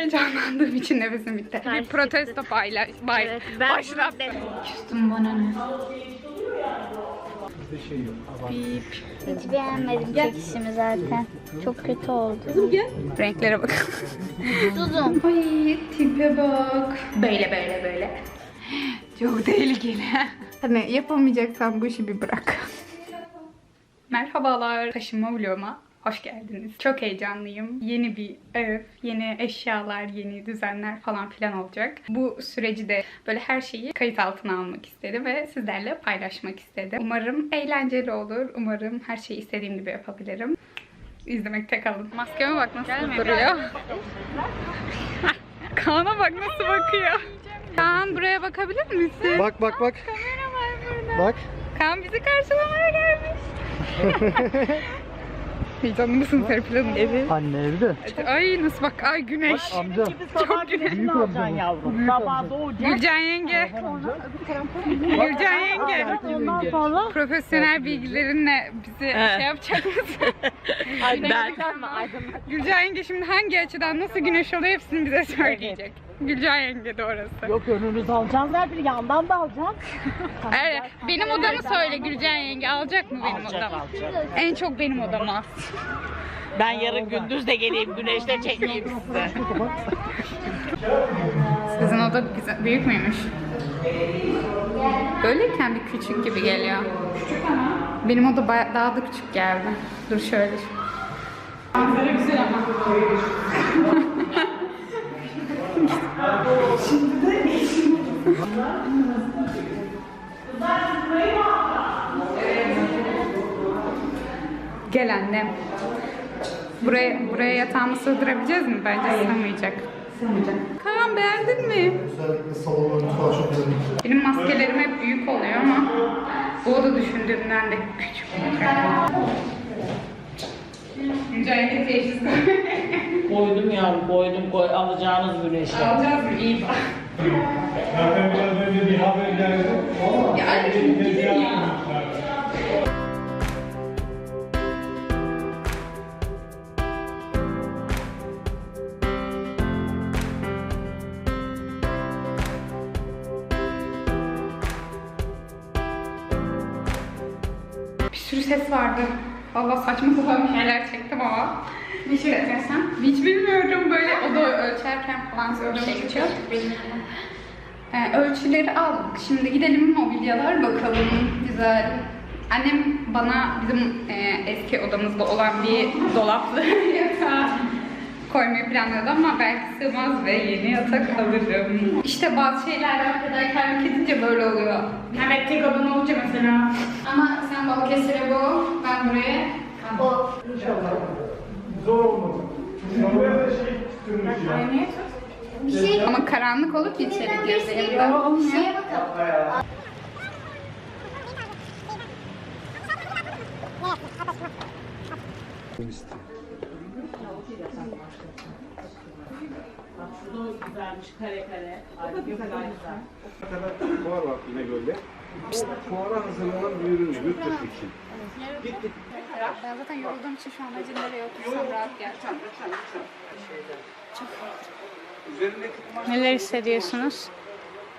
heyecanlandığım için nefesim bitti. Bir protesto paylaş, bay, Evet, ben Küstüm bana ne? Hiç beğenmedim çekişimi zaten. Çok kötü oldu. Renklere bak. Uzun. Ay tipe bak. Böyle böyle böyle. Çok tehlikeli. Hani yapamayacaksan bu işi bir bırak. Merhabalar. Taşınma vloguma hoş geldiniz. Çok heyecanlıyım. Yeni bir ev, yeni eşyalar, yeni düzenler falan filan olacak. Bu süreci de böyle her şeyi kayıt altına almak istedim ve sizlerle paylaşmak istedim. Umarım eğlenceli olur. Umarım her şeyi istediğim gibi yapabilirim. İzlemekte kalın. Maskeme bak nasıl duruyor. Kaan'a bak nasıl bakıyor. Kaan buraya bakabilir misin? Bak bak bak. Kamera var burada. Bak. Kaan bizi karşılamaya gelmiş. Heyecanlı mısın Serpil Hanım? Evet. Anne evde. Ay nasıl bak ay güneş. Amca. Çok güneş. Büyük amca. yavrum. Sabah doğacak. Gülcan yenge. Gülcan yenge. Ondan sonra Profesyonel bilgilerinle bizi şey yapacak mısın? Gülcan yenge şimdi hangi açıdan nasıl güneş oluyor hepsini bize söyleyecek. Gülcan yenge de orası. yok önünüz alacağız her bir yandan da alacağız. Evet, benim odamı söyle Gülcan yenge alacak mı benim Alacak, odamı? alacak. En çok benim odamı. Ben yarın gündüz de geleyim güneşte çekeyim size. Sizin oda güzel, büyük müymüş? Böyleyken bir küçük gibi geliyor. Benim oda baya- daha da küçük geldi. Dur şöyle. Manzara güzel ama. Gel annem. Buraya, buraya yatağımı sığdırabileceğiz mi? Bence sığmayacak. Sığmayacak. Kaan beğendin mi? Özellikle salon önü falan çok güzel. Benim maskelerim hep büyük oluyor ama bu oda düşündüğümden de küçük olacak. Mücahit teşhis Koydum yavrum koydum koy alacağınız güneşe. alacağız mı? İyi bak. Zaten biraz önce bir haber geldi. Ya vardı. Valla saçma sapan bir şeyler çektim ama. Ne çekeceksen? Hiç bilmiyorum böyle oda ölçerken falan çekiyor. Ee, ölçüleri aldık. Şimdi gidelim mobilyalar bakalım. Güzel. Annem bana bizim e, eski odamızda olan bir dolaplı yatağı koymayı planladı ama belki sığmaz ve yeni yatak alırım. İşte bazı şeylerden fedakarlık edince böyle oluyor. Evet tek odan olunca mesela. Ama sen Balıkesir'e bu, ben buraya. O. Zor olmadı. Buraya da şey tutturmuş ya. Bir şey Ama karanlık olur ki içeri bir girdiğimde. şeye bakalım. Güzelmiş kare kare. Ay, çok güzel. Fuar var İnegöl'de. Fuara hazırlanan bir ürün yurt dışı için. Ben zaten yorulduğum için şu an nereye otursam rahat. Üzerindeki Neler hissediyorsunuz?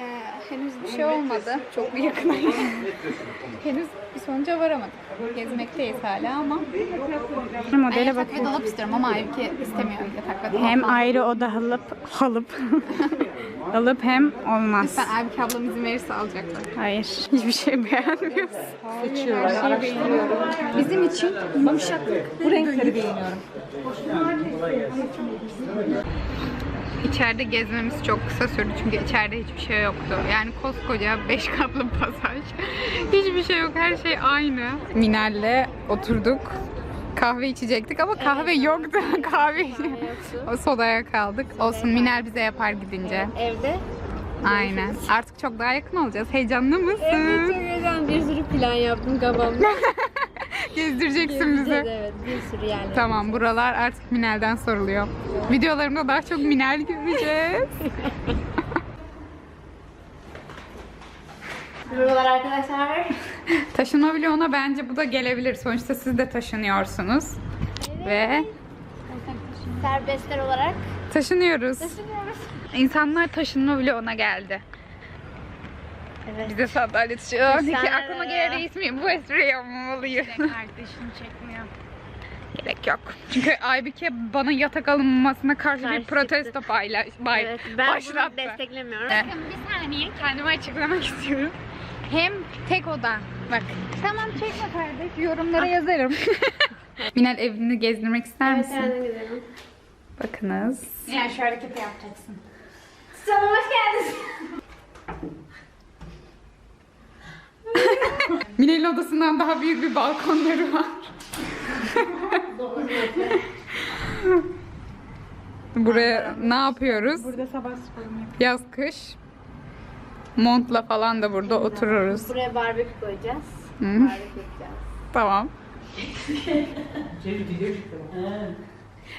Ee, henüz bir şey olmadı. Çok bir yakınayım. henüz bir sonuca varamadık. Gezmekteyiz hala ama. Modele yatak ve dolap istiyorum ama Aybüke istemiyor yatak ve dolap. Hem ayrı oda alıp alıp alıp hem olmaz. Lütfen Aybüke ablam izin verirse alacaklar. Hayır. Hiçbir şey beğenmiyoruz. Bizim için yumuşaklık. Bu renkleri beğeniyorum. İçeride gezmemiz çok kısa sürdü çünkü içeride hiçbir şey yoktu. Yani koskoca 5 katlı pasaj. hiçbir şey yok. Her şey aynı. Minel'le oturduk. Kahve içecektik ama kahve yoktu. kahve o sodaya kaldık. Olsun Minel bize yapar gidince. Evde. Aynen. Artık çok daha yakın olacağız. Heyecanlı mısın? Evet çok güzel bir sürü plan yaptım kafamda. Gezdireceksin bizi. evet bir sürü yerler. Tamam buralar artık Minel'den soruluyor. Videolarımda daha çok Minel göreceğiz. Merhabalar arkadaşlar. Taşınma vloguna bence bu da gelebilir. Sonuçta siz de taşınıyorsunuz. Ve Serbestler olarak Taşınıyoruz. İnsanlar taşınma vloguna geldi. Evet. Bize sandalye taşıyor. Peki aklıma gelen miyim? Bu espriyi yapmamalıyım. Kardeşini çekmiyor. Gerek yok. Çünkü Aybike bana yatak alınmasına karşı bir Karşı protesto paylaş, bay, Evet, ben başlattı. bunu desteklemiyorum. Evet. Bir saniye kendimi açıklamak istiyorum. Hem tek oda. Bak. Tamam çekme kardeş. Yorumlara yazarım. Minel evini gezdirmek ister Evet, misin? de gidelim. Bakınız. Yani şu hareketi yapacaksın. Sana hoş geldiniz. Minel'in odasından daha büyük bir balkonları var. Buraya ne yapıyoruz? Burada sabah sporumu yapıyorum. Yaz kış. Montla falan da burada otururuz. Buraya barbekü koyacağız. Hı. Barbekü yapacağız. Tamam.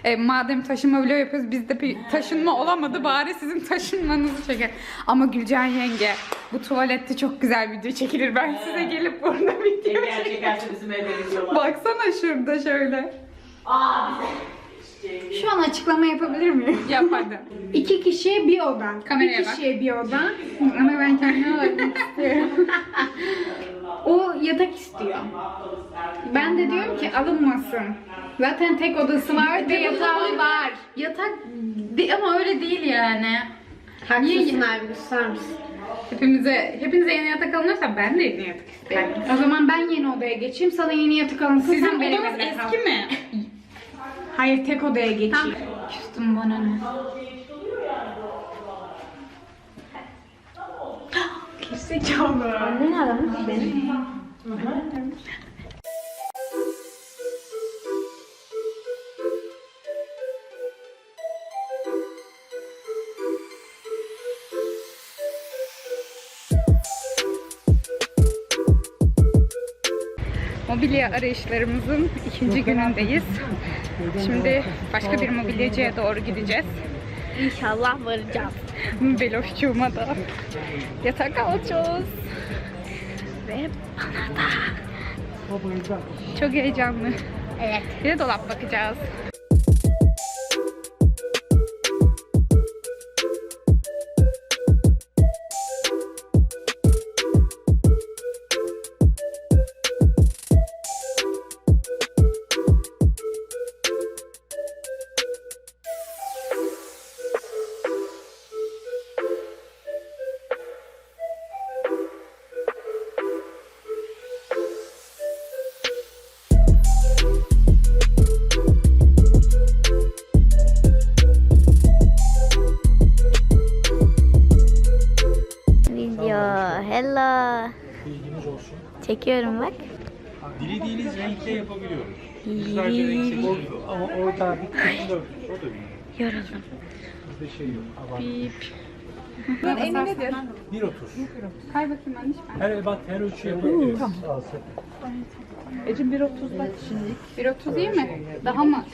E, madem taşınma vlog yapıyoruz biz de bir taşınma olamadı bari sizin taşınmanızı çeker. Ama Gülcan yenge bu tuvalette çok güzel video çekilir. Ben size gelip burada video Çeker çekerse bizim evde inşallah. Baksana şurada şöyle. Şu an açıklama yapabilir miyim? Yap hadi. İki kişiye bir oda. Kameraya bir bak. kişiye bir oda. Ama ben kendime bakmak istiyorum. yatak istiyor. Ben de diyorum ki alınmasın. Zaten tek odası var ve yatağı var. Yatak de- ama öyle değil yani. Haklısın abi, susar mısın? Hepimize hepinize yeni yatak alınırsa ben de yeni yatak isterim. O zaman ben yeni odaya geçeyim. Sana yeni yatak alınsın. Sizin sen benim odanız evimde kal. eski mi? Hayır tek odaya geçeyim. Tam küstüm bana ne? Annen aramış beni. Mobilya arayışlarımızın ikinci günündeyiz. Şimdi başka bir mobilyacıya doğru gideceğiz. İnşallah varacağız. Beloşçuğuma da yatak alacağız. Ve bana da. Çok heyecanlı. Evet. Bir de dolap bakacağız. Hello. Çekiyorum bak. Dilediğiniz renkte yapabiliyoruz. Yüzlerce renk seçebiliyoruz. Ama orada bir kısımda o da bir. Yoruldum. Bizde şey yok. Abartı. Bunun eni nedir? 1.30. Kay bakayım anne. Her ebat her ölçü yapabiliyoruz. Ecim 1.30 bak şimdi. 1.30 değil mi? Daha mı?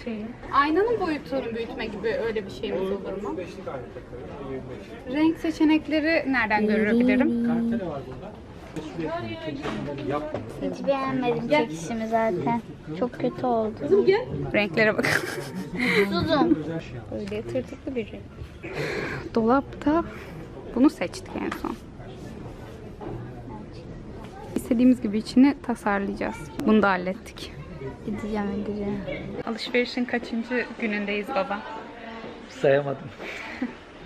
Aynanın boyutunu büyütme gibi öyle bir şeyimiz olur mu? Beşlik aynı takarız. 25. Renk seçenekleri nereden görebilirim? Kartele var burada. Yapmıyor. Hiç beğenmedim çekişimi zaten. Çok kötü oldu. Renklere bakın. Uzun. Özel şey yapıyor. Böyle tırtıklı bir renk. Dolapta bunu seçtik en son. İstediğimiz gibi içini tasarlayacağız. Bunu da hallettik. Gideceğim gideceğim. Alışverişin kaçıncı günündeyiz baba? Sayamadım.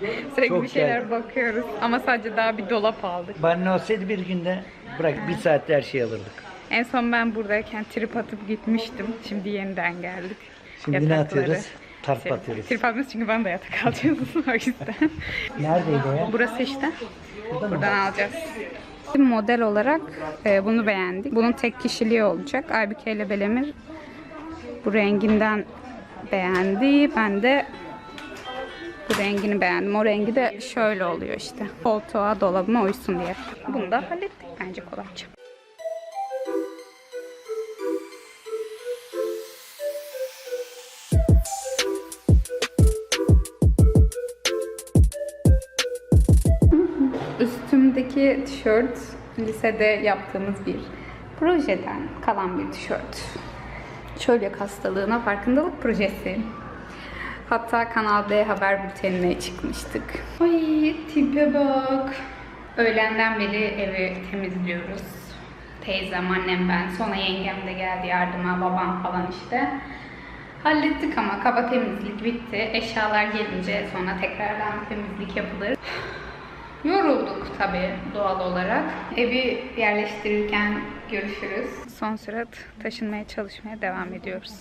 Sürekli Çok bir şeyler güzel. bakıyoruz ama sadece daha bir dolap aldık. Ben ne olsaydı bir günde bırak bir saatte her şeyi alırdık. En son ben buradayken trip atıp gitmiştim. Şimdi yeniden geldik. Şimdi ne Yatakları. atıyoruz? Tarp Trip- atıyoruz. Trip atmıyoruz çünkü ben de yatak alacağız o yüzden. Neredeydi ya? Burası işte. Buradan alacağız. Model olarak e, bunu beğendik. Bunun tek kişiliği olacak. Aybüke ile Belemir bu renginden beğendi. Ben de bu rengini beğendim. O rengi de şöyle oluyor işte. Koltuğa, dolabıma uysun diye. Bunu da hallettik bence kolayca. Üstümdeki tişört lisede yaptığımız bir projeden kalan bir tişört. Çölyak hastalığına farkındalık projesi. Hatta Kanal D haber bültenine çıkmıştık. Ay tipe bak. Öğlenden beri evi temizliyoruz. Teyzem, annem, ben. Sonra yengem de geldi yardıma, babam falan işte. Hallettik ama kaba temizlik bitti. Eşyalar gelince sonra tekrardan temizlik yapılır. Yorulduk tabii doğal olarak. Evi yerleştirirken görüşürüz. Son sürat taşınmaya çalışmaya devam ediyoruz.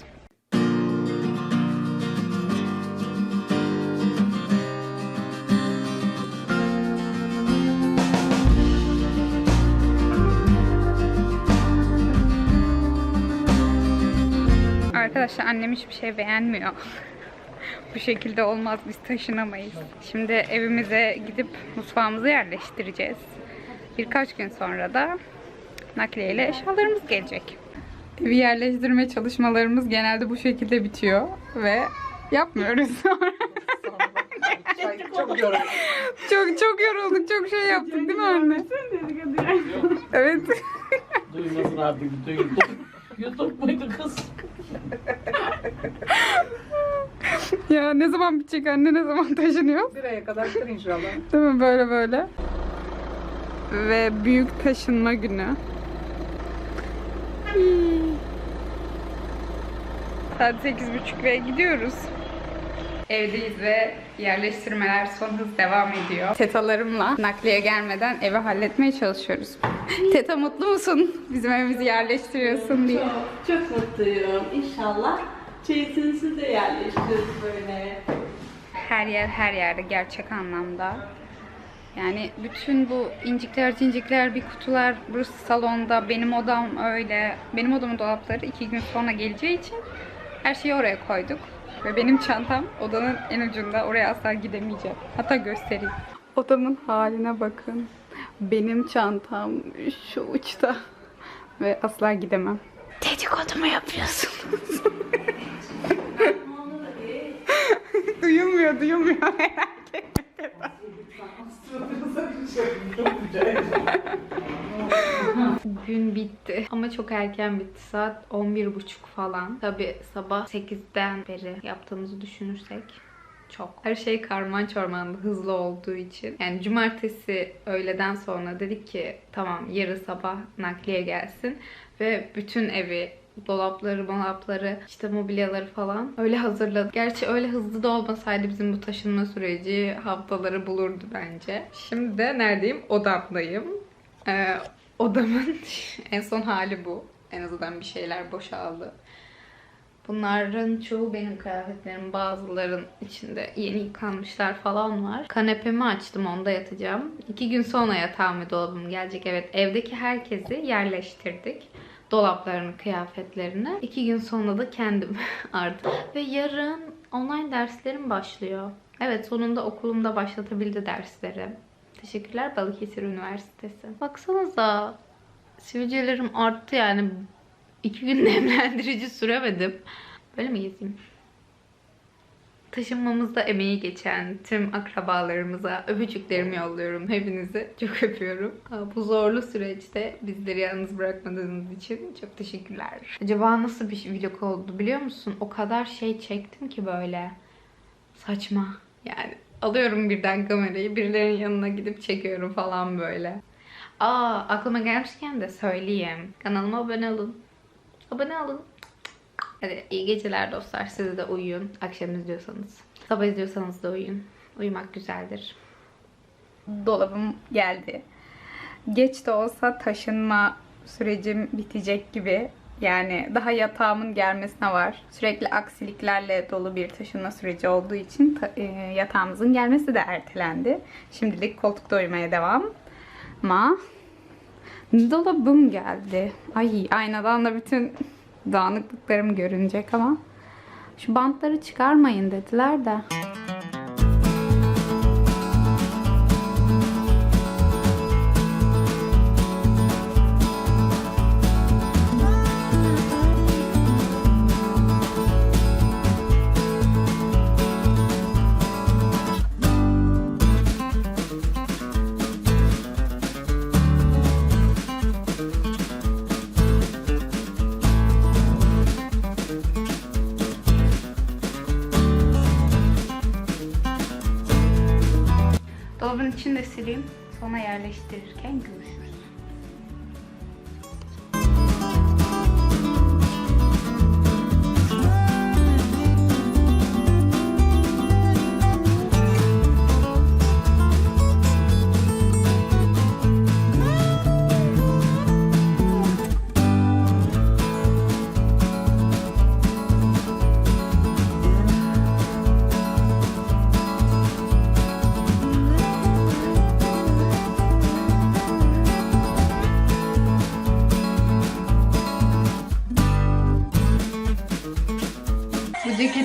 Arkadaşlar annem hiçbir şey beğenmiyor. Bu şekilde olmaz biz taşınamayız. Şimdi evimize gidip mutfağımızı yerleştireceğiz. Birkaç gün sonra da nakliyeyle eşyalarımız gelecek. Evi yerleştirme çalışmalarımız genelde bu şekilde bitiyor ve yapmıyoruz sonra. çok çok yorulduk, çok şey yaptık değil mi anne? evet. Duymasın artık. Duyduk. YouTube muydu kız? Ya ne zaman bitecek anne, ne zaman taşınıyor? Bir aya kadar bitir inşallah. Değil mi? Böyle böyle. Ve büyük taşınma günü. Saat sekiz buçuk ve gidiyoruz. Evdeyiz ve yerleştirmeler son hız devam ediyor. Tetalarımla nakliye gelmeden evi halletmeye çalışıyoruz. Teta mutlu musun? Bizim evimizi yerleştiriyorsun diye. Çok mutluyum. İnşallah çeyizinizi de yerleştiririz böyle. Her yer her yerde gerçek anlamda. Yani bütün bu incikler cincikler bir kutular burası salonda benim odam öyle. Benim odamın dolapları iki gün sonra geleceği için her şeyi oraya koyduk. Ve benim çantam odanın en ucunda. Oraya asla gidemeyeceğim. Hatta göstereyim. Odamın haline bakın. Benim çantam şu uçta. Ve asla gidemem. Dedikodu mu yapıyorsunuz? duyulmuyor. Merak etme. Gün bitti ama çok erken bitti. Saat 11.30 falan. Tabi sabah 8'den beri yaptığımızı düşünürsek çok. Her şey karman çormandı hızlı olduğu için. Yani cumartesi öğleden sonra dedik ki tamam yarın sabah nakliye gelsin ve bütün evi dolapları, dolapları, işte mobilyaları falan öyle hazırladık. Gerçi öyle hızlı da olmasaydı bizim bu taşınma süreci haftaları bulurdu bence. Şimdi de neredeyim? Odamdayım. Ee, odamın en son hali bu. En azından bir şeyler boşaldı. Bunların çoğu benim kıyafetlerim. Bazıların içinde yeni yıkanmışlar falan var. Kanepemi açtım onda yatacağım. İki gün sonra yatağım ve dolabım gelecek. Evet evdeki herkesi yerleştirdik. Dolaplarını, kıyafetlerini. İki gün sonra da kendim artık. Ve yarın online derslerim başlıyor. Evet sonunda okulumda başlatabildi dersleri. Teşekkürler Balıkesir Üniversitesi. Baksanıza sivilcelerim arttı yani iki gün nemlendirici süremedim. Böyle mi gezeyim? Taşınmamızda emeği geçen tüm akrabalarımıza öpücüklerimi yolluyorum. Hepinizi çok öpüyorum. Bu zorlu süreçte bizleri yalnız bırakmadığınız için çok teşekkürler. Acaba nasıl bir vlog oldu biliyor musun? O kadar şey çektim ki böyle. Saçma. Yani alıyorum birden kamerayı birilerinin yanına gidip çekiyorum falan böyle. Aa aklıma gelmişken de söyleyeyim. Kanalıma abone olun. Abone olun. Hadi iyi geceler dostlar. Siz de uyuyun. Akşam izliyorsanız. Sabah izliyorsanız da uyuyun. Uyumak güzeldir. Dolabım geldi. Geç de olsa taşınma sürecim bitecek gibi. Yani daha yatağımın gelmesine var. Sürekli aksiliklerle dolu bir taşınma süreci olduğu için e, yatağımızın gelmesi de ertelendi. Şimdilik koltukta uyumaya devam. Ama dolabım geldi. Ay aynadan da bütün dağınıklıklarım görünecek ama şu bantları çıkarmayın dediler de. Dolabın içini de sileyim. Sonra yerleştirirken görüşürüz.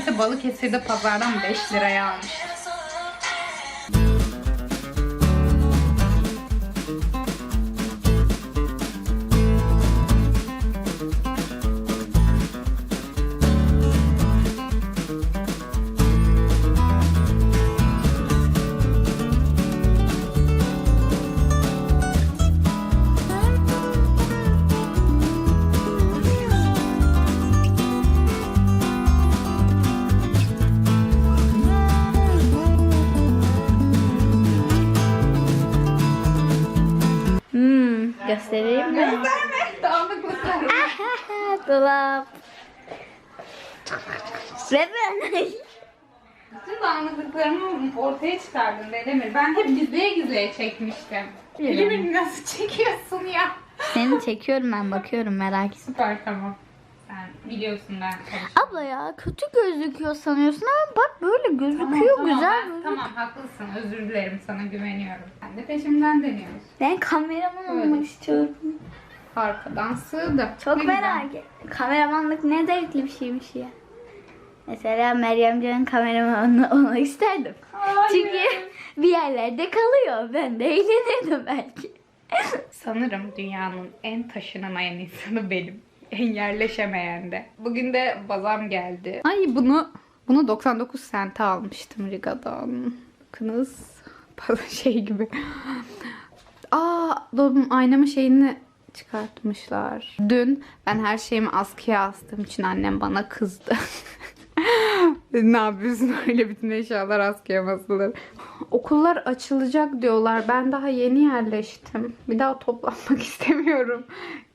Ceketi Balıkesir'de pazardan 5 liraya almış. Göstereyim mi? Gösterme. Dağınıklıklar. Ha, Dolap. Ve ben. Bütün dağınıklıklarımı ortaya çıkardın Demir. Ben hep gizliye gizliye çekmiştim. Elimi nasıl çekiyorsun ya? Seni çekiyorum ben bakıyorum merak etme. Süper tamam. Biliyorsun ben karıştım. Abla ya kötü gözüküyor sanıyorsun ama bak böyle gözüküyor Tamam, güzel. ben- gözüküyor. tamam haklısın özür dilerim sana güveniyorum. Sen de peşimden deniyorsun. Ben kameraman Öyle. olmak istiyorum. Arkadan sığdı. Çok Ne merak et. Kameramanlık ne zevkli bir şeymiş ya. Mesela Meryem Can'ın kameramanı olmak isterdim. Çünkü bir yerlerde kalıyor. Ben de eğlenirdim belki. Sanırım dünyanın en taşınamayan insanı benim. En yerleşemeyen de. Bugün de bazam geldi. Ay bunu bunu 99 sente almıştım Riga'dan. Bakınız şey gibi. Aa dolabım aynamın şeyini çıkartmışlar. Dün ben her şeyimi askıya astığım için annem bana kızdı. ne yapıyorsun öyle bütün eşyalar askıya mı asılır? Okullar açılacak diyorlar. Ben daha yeni yerleştim. Bir daha toplanmak istemiyorum.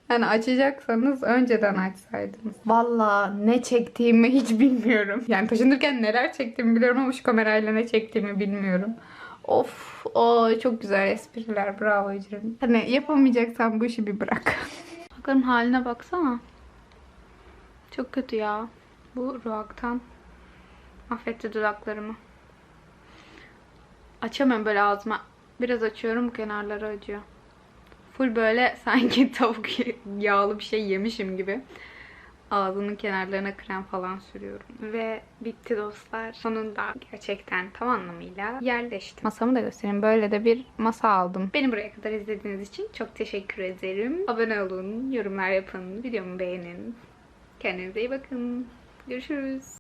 Yani açacaksanız önceden açsaydınız. Valla ne çektiğimi hiç bilmiyorum. Yani taşınırken neler çektiğimi biliyorum ama şu kamerayla ne çektiğimi bilmiyorum. Of, o çok güzel espriler. Bravo Ecrin. Hani yapamayacaksan bu işi bir bırak. Bakalım haline baksana. Çok kötü ya. Bu ruaktan affetti dudaklarımı. Açamıyorum böyle ağzıma. Biraz açıyorum kenarları acıyor. Full böyle sanki tavuk yağlı bir şey yemişim gibi. Ağzının kenarlarına krem falan sürüyorum. Ve bitti dostlar. Sonunda gerçekten tam anlamıyla yerleştim. Masamı da göstereyim. Böyle de bir masa aldım. Beni buraya kadar izlediğiniz için çok teşekkür ederim. Abone olun, yorumlar yapın, videomu beğenin. Kendinize iyi bakın. Görüşürüz.